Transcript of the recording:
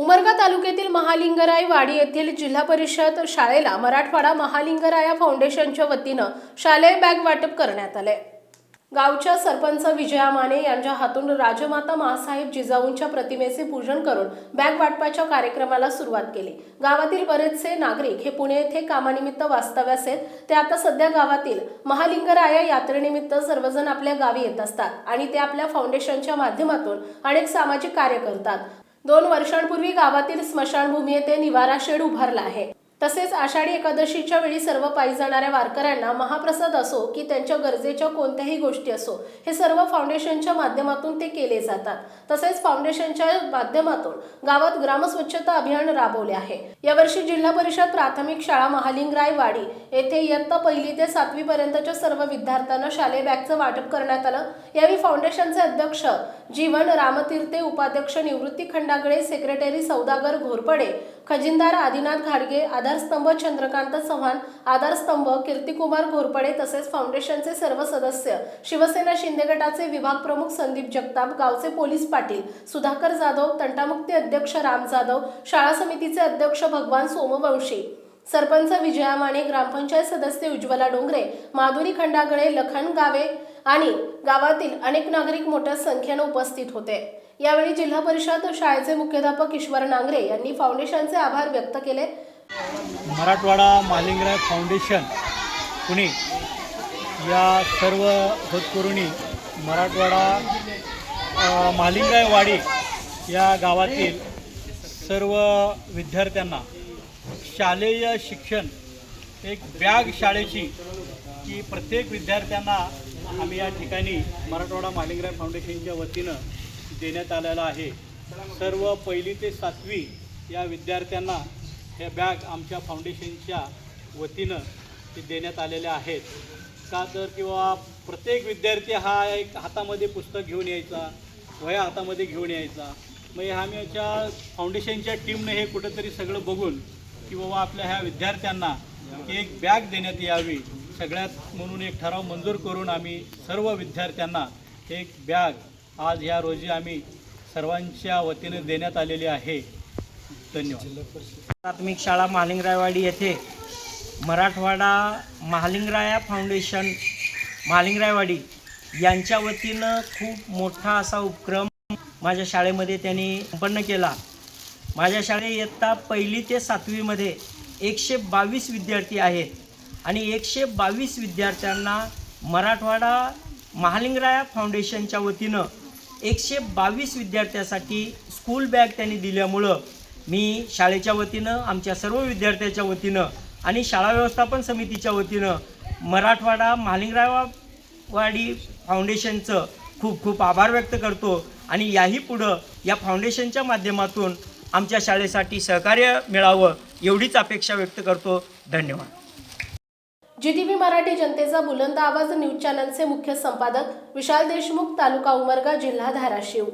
उमरगा तालुक्यातील महालिंगराय वाडी येथील जिल्हा परिषद शाळेला मराठवाडा महालिंगराया फाउंडेशनच्या वतीनं शालेय बॅग वाटप करण्यात आले. गावच्या सरपंच विजया माने यांच्या हातून राजमाता मासाहेब जिजाऊंच्या प्रतिमेचे पूजन करून बॅग वाटपाच्या कार्यक्रमाला सुरुवात केली. गावातील बरेचसे नागरिक हे पुणे येथे कामानिमित्त वास्तव्यास आहेत. ते आता सध्या गावातील महालिंगराया यात्रेनिमित्त सर्वजण आपल्या गावी येत असतात आणि ते आपल्या फाउंडेशनच्या माध्यमातून अनेक सामाजिक कार्य करतात. दोन वर्षांपूर्वी गावातील स्मशानभूमी येथे निवारा शेड उभारला आहे. तसेच आषाढी एकादशीच्या वेळी सर्व पायी जाणाऱ्या वारकऱ्यांना महाप्रसाद असो की त्यांच्या गरजेच्या कोणत्याही गोष्टी असो हे सर्व फाउंडेशनच्या माध्यमातून ते केले जातात. तसेच फाउंडेशनच्या माध्यमातून गावात ग्रामस्वच्छता अभियान राबवले आहे. यावर्षी जिल्हा परिषद प्राथमिक शाळा महालिंगराय वाडी येथे इयत्ता पहिली ते सातवी पर्यंतच्या सर्व विद्यार्थ्यांना शालेय बॅगचं वाटप करण्यात आलं. यावेळी फाउंडेशनचे अध्यक्ष जीवन रामतीर्थे उपाध्यक्ष निवृत्ती खंडागळे सेक्रेटरी सौदागर घोरपडे खजिनदार आदिनाथ घाडगे आधारस्तंभ चंद्रकांत चव्हाण आधारस्तंभ कीर्तिकुमार घोरपडे तसेच फाउंडेशनचे सर्व सदस्य शिवसेना शिंदे गटाचे विभाग प्रमुख संदीप जगताप गावचे पोलीस पाटील सुधाकर जाधव तंटामुक्ती अध्यक्ष राम जाधव शाळा समितीचे अध्यक्ष भगवान सोमवंशी सरपंच विजया माने ग्रामपंचायत सदस्य उज्ज्वला डोंगरे माधुरी खंडागळे लखन गावे आणि गावातील अनेक नागरिक मोठ्या संख्येने उपस्थित होते. यावेळी जिल्हा परिषद शाळेचे मुख्याध्यापक ईश्वर नांगरे यांनी फाउंडेशनचे आभार व्यक्त केले. मराठवाडा मालिंगराय फाउंडेशन पुणे या सर्व होतकरूंनी मराठवाडा मालिंगरायवाडी या गावातील सर्व विद्यार्थ्यांना शालेय शिक्षण एक बॅग शाळेची की प्रत्येक विद्यार्थ्यांना आम्ही या ठिकाणी मराठवाडा मालिंगराय फाउंडेशनच्या वतीनं देण्यात आलेला आहे. सर्व पहिली ते सातवी या विद्यार्थ्यांना हे बॅग आमच्या फाउंडेशनच्या वतीनं ते देण्यात आलेल्या आहेत. का तर किंवा प्रत्येक विद्यार्थी हा एक हातामध्ये पुस्तक घेऊन यायचा वया हातामध्ये घेऊन यायचा. मग हे आम्ही फाउंडेशनच्या टीमने हे कुठंतरी सगळं बघून की बाबा आपल्या ह्या विद्यार्थ्यांना एक बॅग देण्यात यावी. सगळ्यात म्हणून एक ठराव मंजूर करून आम्ही सर्व विद्यार्थ्यांना एक बॅग आज ह्या रोजी आम्ही सर्वांच्या वतीने देण्यात आलेली आहे. धन्यवाद. प्राथमिक शाळा महालिंगरायवाडी येथे मराठवाडा महालिंगराया फाउंडेशन महालिंगरायवाडी यांच्या वतीनं खूप मोठा असा उपक्रम माझ्या शाळेमध्ये त्यांनी संपन्न केला. माझ्या शाळेत इयत्ता पहिली ते सातवीमध्ये एकशे बावीस विद्यार्थी आहेत आणि एकशे बावीस विद्यार्थ्यांना मराठवाडा महालिंगराया फाउंडेशनच्या वतीनं एकशे बावीस विद्यार्थ्यासाठी स्कूल बॅग त्यांनी दिल्यामुळं मी शाळेच्या वतीनं आमच्या सर्व विद्यार्थ्याच्या वतीनं आणि शाळा व्यवस्थापन समितीच्या वतीनं मराठवाडा महालिंगरायवाडी फाउंडेशनचं खूप खूप आभार व्यक्त करतो आणि याही पुढं या फाउंडेशनच्या माध्यमातून आमच्या शाळेसाठी सहकार्य मिळावं एवढीच अपेक्षा व्यक्त करतो. धन्यवाद. जीटीव्ही मराठी जनतेचा बुलंद आवाज न्यूज चॅनलचे मुख्य संपादक विशाल देशमुख तालुका उमरगा जिल्हा धाराशिव.